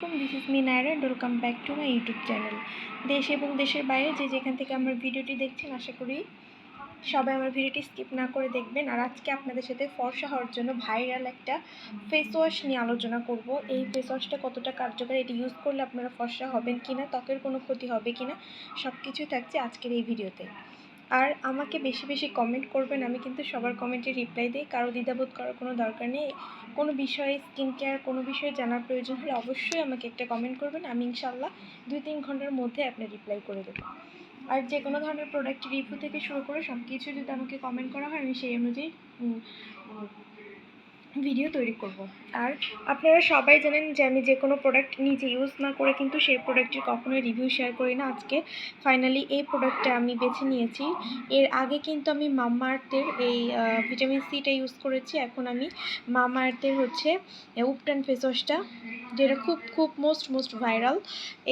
This is me Nayra and welcome back to my YouTube channel দেশ এবং দেশের বাইরে যে যেখান থেকে আমার ভিডিওটি দেখছেন, আশা করি সবাই আমার ভিডিওটি স্কিপ না করে দেখবেন। আর আজকে আপনাদের সাথে ফর্সা হওয়ার জন্য ভাইরাল একটা ফেস ওয়াশ নিয়ে আলোচনা করব। এই ফেস ওয়াশটা কতটা কার্যকর, এটি ইউজ করলে আপনারা ফর্সা হবেন কি না ত্বকের কোনো ক্ষতি হবে কি না সব কিছুই থাকছে আজকের এই ভিডিওতে আর আমাকে বেশি বেশি কমেন্ট করবেন। আমি কিন্তু সবার কমেন্টে রিপ্লাই দিই। কারও দ্বিধাবোধ করার কোনো দরকার নেই। কোনো বিষয়ে স্কিন কেয়ার কোনো বিষয়ে জানার প্রয়োজন হলে অবশ্যই আমাকে একটা কমেন্ট করবেন। আমি ইনশাল্লাহ দুই, তিন ঘণ্টার মধ্যে আপনার রিপ্লাই করে দেবো। আর যে কোনো ধরনের প্রোডাক্ট রিভিউ থেকে শুরু করে সব কিছু যদি আমাকে কমেন্ট করা হয়, আমি সেই অনুযায়ী ভিডিও তৈরি করব। আর আপনারা সবাই জানেন যে আমি যে কোনো প্রোডাক্ট নিজে ইউজ না করে কিন্তু সেই প্রোডাক্টের কখনোই রিভিউ শেয়ার করি না। আজকে ফাইনালি এই প্রোডাক্টটা আমি বেছে নিয়েছি। এর আগে কিন্তু আমি মামা আর্থের এই ভিটামিন সিটা ইউজ করেছি। এখন আমি মামা আর্থের হচ্ছে উপটান ফেস ওয়াশটা যেটা খুব খুব মোস্ট মোস্ট ভাইরাল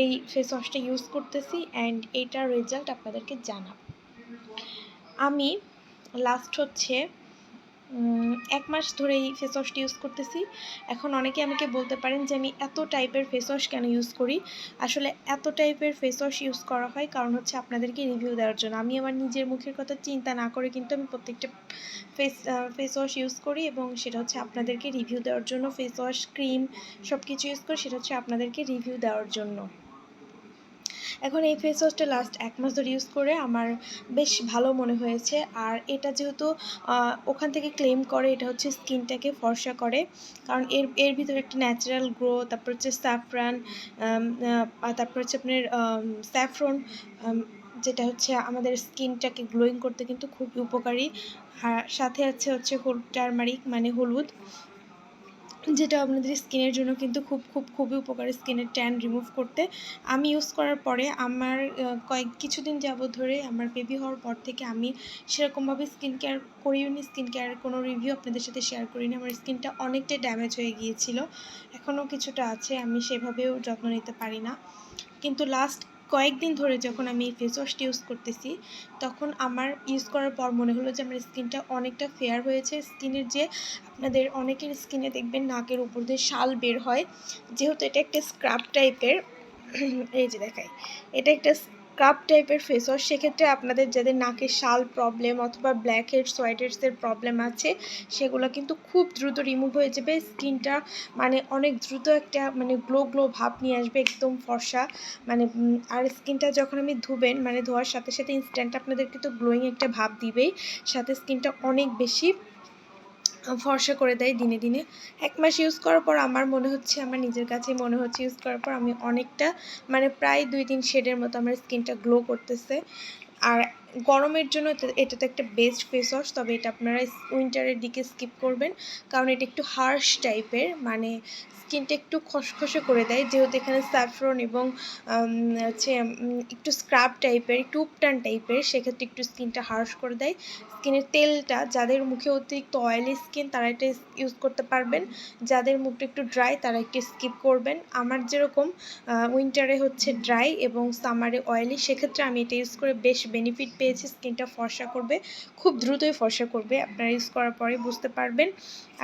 এই ফেস ওয়াশটা ইউজ করতেছি অ্যান্ড এটার রেজাল্ট আপনাদেরকে জানাব। আমি লাস্ট হচ্ছে এক মাস ধরে এই ফেস ওয়াশটি ইউজ করতেছি। এখন অনেকে আমাকে বলতে পারেন যে, আমি এত টাইপের ফেস ওয়াশ কেন ইউজ করি? আসলে এত টাইপের ফেস ওয়াশ ইউজ করা হয় কারণ হচ্ছে আপনাদেরকে রিভিউ দেওয়ার জন্য। আমি আমার নিজের মুখের কথা চিন্তা না করে কিন্তু আমি প্রত্যেকটা ফেস ফেস ওয়াশ ইউজ করি এবং সেটা হচ্ছে আপনাদেরকে রিভিউ দেওয়ার জন্য ফেস ওয়াশ ক্রিম সব কিছু ইউজ করি, সেটা হচ্ছে আপনাদেরকে রিভিউ দেওয়ার জন্য। এখন এই ফেস ওয়াশটা লাস্ট এক মাস ধরে ইউজ করে আমার বেশ ভালো মনে হয়েছে। আর এটা যেহেতু ওখান থেকে ক্লেম করে, এটা হচ্ছে স্কিনটাকে ফর্সা করে। কারণ এর এর ভিতরে একটা ন্যাচারাল গ্রো তারপর হচ্ছে স্যাফরান তারপর হচ্ছে আপনার স্যাফরন যেটা হচ্ছে আমাদের স্কিনটাকে গ্লোয়িং করতে কিন্তু খুবই উপকারী। আর সাথে আছে হচ্ছে হলুদ টারমারিক মানে হলুদ। যেটা আপনাদের স্কিনের জন্য কিন্তু খুব খুব, খুবই উপকারী স্কিনের ট্যান রিমুভ করতে। আমি ইউজ করার পরে আমার কয়েক, কিছুদিন যাবত ধরে আমার বেবি হওয়ার পর থেকে আমি সেরকমভাবে স্কিন কেয়ার করিওনি, স্কিন কেয়ার কোনো রিভিউ আপনাদের সাথে শেয়ার করিনি। আমার স্কিনটা অনেকটাই ড্যামেজ হয়ে গিয়েছিল। এখনও কিছুটা আছে, আমি সেভাবেও যত্ন নিতে পারি না। কিন্তু লাস্ট কয়েকদিন ধরে যখন আমি এই ফেস ওয়াশটি ইউজ করতেছি, তখন আমার ইউজ করার পর মনে হলো যে আমার স্কিনটা অনেকটা ফেয়ার হয়েছে। স্কিনের যে আপনাদের অনেকের স্কিনে দেখবেন নাকের উপর দিয়ে শাল বের হয়। যেহেতু এটা একটা স্ক্রাব টাইপের এই যে দেখাই, এটা একটা স্ক্রাব টাইপের ফেস ওয়াশ সেক্ষেত্রে আপনাদের যাদের নাকের শাল প্রবলেম অথবা ব্ল্যাক হেডস হোয়াইট হেডসের প্রবলেম আছে, সেগুলো কিন্তু খুব দ্রুত রিমুভ হয়ে যাবে। স্কিনটা মানে অনেক দ্রুত একটা মানে গ্লো গ্লো ভাব নিয়ে আসবে, একদম ফর্সা। মানে আর স্কিনটা যখন আমি ধুবেন মানে ধোয়ার সাথে সাথে ইনস্ট্যান্ট আপনাদেরকে তো গ্লোয়িং একটা ভাব দিবেই। সাথে স্কিনটা অনেক বেশি ফর্সা করে দেয় দিনে দিনে। এক মাস ইউজ করার পর আমার মনে হচ্ছে, আমার নিজের কাছে মনে হচ্ছে ইউজ করার পর আমি অনেকটা মানে প্রায় দুই তিন শেডের মতো আমার স্কিনটা গ্লো করতেছে। আর গরমের জন্য এটা- তো একটা বেস্ট ফেস ওয়াশ তবে এটা আপনারা উইন্টারের দিকে স্কিপ করবেন। কারণ এটা একটু হার্শ টাইপের মানে স্কিনটা একটু খসখসে করে দেয়। যেহেতু এখানে স্যাফরন এবং হচ্ছে একটু স্ক্রাব টাইপের একটু উপটান টাইপের সেক্ষেত্রে একটু স্কিনটা হার্শ করে দেয়। স্কিনের তেলটা, যাদের মুখে অতিরিক্ত অয়েলি স্কিন তারা এটা ইউজ করতে পারবেন। যাদের মুখটা একটু ড্রাই তারা একটু স্কিপ করবেন। আমার যেরকম উইন্টারে হচ্ছে ড্রাই এবং সামারে অয়েলি সেক্ষেত্রে আমি এটা ইউজ করে বেশ বেনিফিট পেয়েছি, স্কিনটা ফর্সা করবে, খুব দ্রুতই ফর্সা করবে, আপনারা ইউজ করার পরে বুঝতে পারবেন।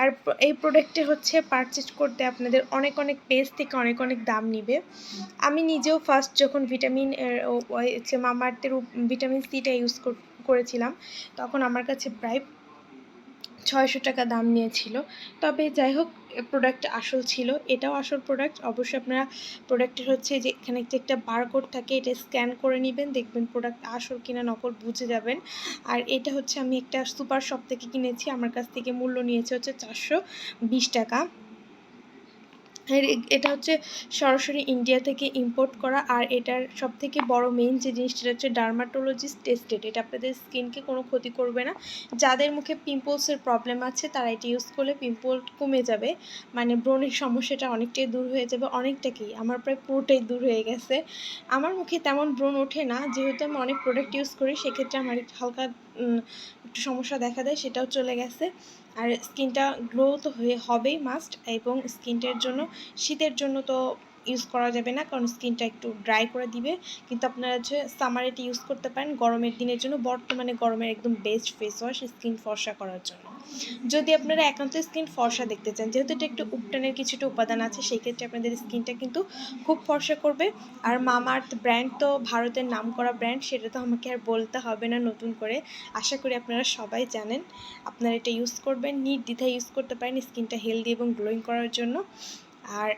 আর এই প্রোডাক্টে হচ্ছে পারচেজ করতে আপনাদের অনেক অনেক পেজ থেকে অনেক অনেক দাম নিবে। আমি নিজেও ফার্স্ট যখন ভিটামিন মামার্থের ভিটামিন সিটা ইউজ করেছিলাম, তখন আমার কাছে প্রায় ছয়শো টাকা দাম নিয়েছিল। তবে যাই হোক প্রোডাক্ট আসল ছিল। এটাও আসল প্রোডাক্ট অবশ্যই আপনারা প্রোডাক্টের হচ্ছে যে এখানে যে একটা বারকোড থাকে, এটা স্ক্যান করে নেবেন, দেখবেন প্রোডাক্ট আসল কিনা, নকল বুঝে যাবেন। আর এটা হচ্ছে আমি একটা সুপার শপ থেকে কিনেছি। আমার কাছ থেকে মূল্য নিয়েছে হচ্ছে চারশো বিশ টাকা। এটা হচ্ছে সরাসরি ইন্ডিয়া থেকে ইম্পোর্ট করা, আর এটার সব থেকে বড় মেইন যে জিনিসটা হচ্ছে ডার্মাটোলজিস্ট টেস্টেড এটা আপনাদের স্কিনকে কোনো ক্ষতি করবে না। যাদের মুখে পিম্পলসের প্রবলেম আছে, তারা এটা ইউজ করলে পিম্পল কমে যাবে। মানে ব্রণের সমস্যাটা অনেকটাই দূর হয়ে যাবে, অনেকটা কি, আমার প্রায় পুরোটাই দূর হয়ে গেছে। আমার মুখে তেমন ব্রণ ওঠে না, যেহেতু আমি অনেক প্রোডাক্ট ইউজ করি, সেক্ষেত্রে আমার হালকা একটু সমস্যা দেখা দেয়, সেটাও চলে গেছে। আর স্কিনটা গ্লো তো হয়ে হবেই মাস্ট এবং স্কিনটার জন্য, শীতের জন্য তো ইউজ করা যাবে না, কারণ স্কিনটা একটু ড্রাই করে দিবে। কিন্তু আপনারা হচ্ছে সামার এটি ইউজ করতে পারেন, গরমের দিনের জন্য, বর্তমানে গরমের একদম বেস্ট ফেস ওয়াশ স্কিন ফর্সা করার জন্য। যদি আপনারা একান্ত স্কিন ফর্সা দেখতে চান, যেহেতু এটা একটু উপটানের কিছুটা উপাদান আছে, সেই ক্ষেত্রে আপনাদের স্কিনটা কিন্তু খুব ফর্সা করবে। আর মামাআর্থ ব্র্যান্ড তো ভারতের নামকরা ব্র্যান্ড, সেটা তো আমাকে আর বলতে হবে না নতুন করে। আশা করি আপনারা সবাই জানেন, আপনারা এটা ইউজ করবেন, নির্দ্বিধায় ইউজ করতে পারেন স্কিনটা হেলদি এবং গ্লোয়িং করার জন্য। আর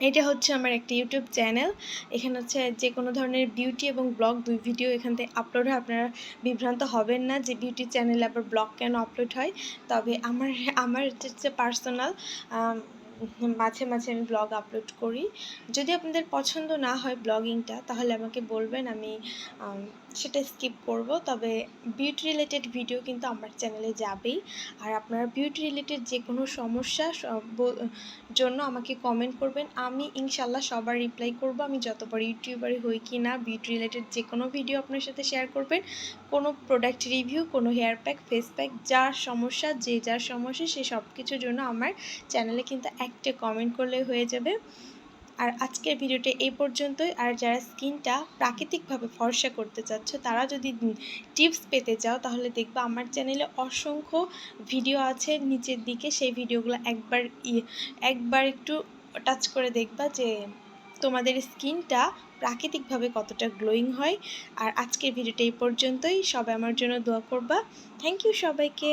এটা হচ্ছে আমার একটা ইউটিউব চ্যানেল এখানে হচ্ছে যে কোনো ধরনের বিউটি এবং ব্লগ দুই ভিডিও এখান থেকে আপলোড হয়। আপনারা বিভ্রান্ত হবেন না যে বিউটি চ্যানেলে আবার ব্লগ কেন আপলোড হয়। তবে আমার আমার হচ্ছে পার্সোনাল মাঝে মাঝে আমি ব্লগ আপলোড করি। যদি আপনাদের পছন্দ না হয় ব্লগিংটা তাহলে আমাকে বলবেন। আমি সেটা স্কিপ করব। তবে বিউটি রিলেটেড ভিডিও কিন্তু আমার চ্যানেলে যাবেই। আর আপনারা বিউটি রিলেটেড যে কোনো সমস্যা জন্য আমাকে কমেন্ট করবেন। আমি ইনশাল্লাহ সবার রিপ্লাই করব। আমি যতবার ইউটিউবারই হই কি না বিউটি রিলেটেড যে কোনো ভিডিও আপনার সাথে শেয়ার করবেন। কোনো প্রোডাক্ট রিভিউ কোনো হেয়ার প্যাক ফেস প্যাক যার সমস্যা, যে যার সমস্যা, সে সব কিছুর জন্য আমার চ্যানেলে কিন্তু একটা কমেন্ট করলে হয়ে যাবে। আর আজকের ভিডিওটা এই পর্যন্তই। আর যারা স্কিনটা প্রাকৃতিকভাবে ফর্সা করতে চাচ্ছ, তারা যদি টিপস পেতে চাও, তাহলে দেখবা আমার চ্যানেলে অসংখ্য ভিডিও আছে। নিচের দিকে সেই ভিডিওগুলো একবার একবার একটু টাচ করে দেখবা যে তোমাদের স্কিনটা প্রাকৃতিকভাবে কতটা গ্লোয়িং হয়। আর আজকের ভিডিওটা এই পর্যন্তই। সবাই আমার জন্য দোয়া করবা। থ্যাংক ইউ সবাইকে।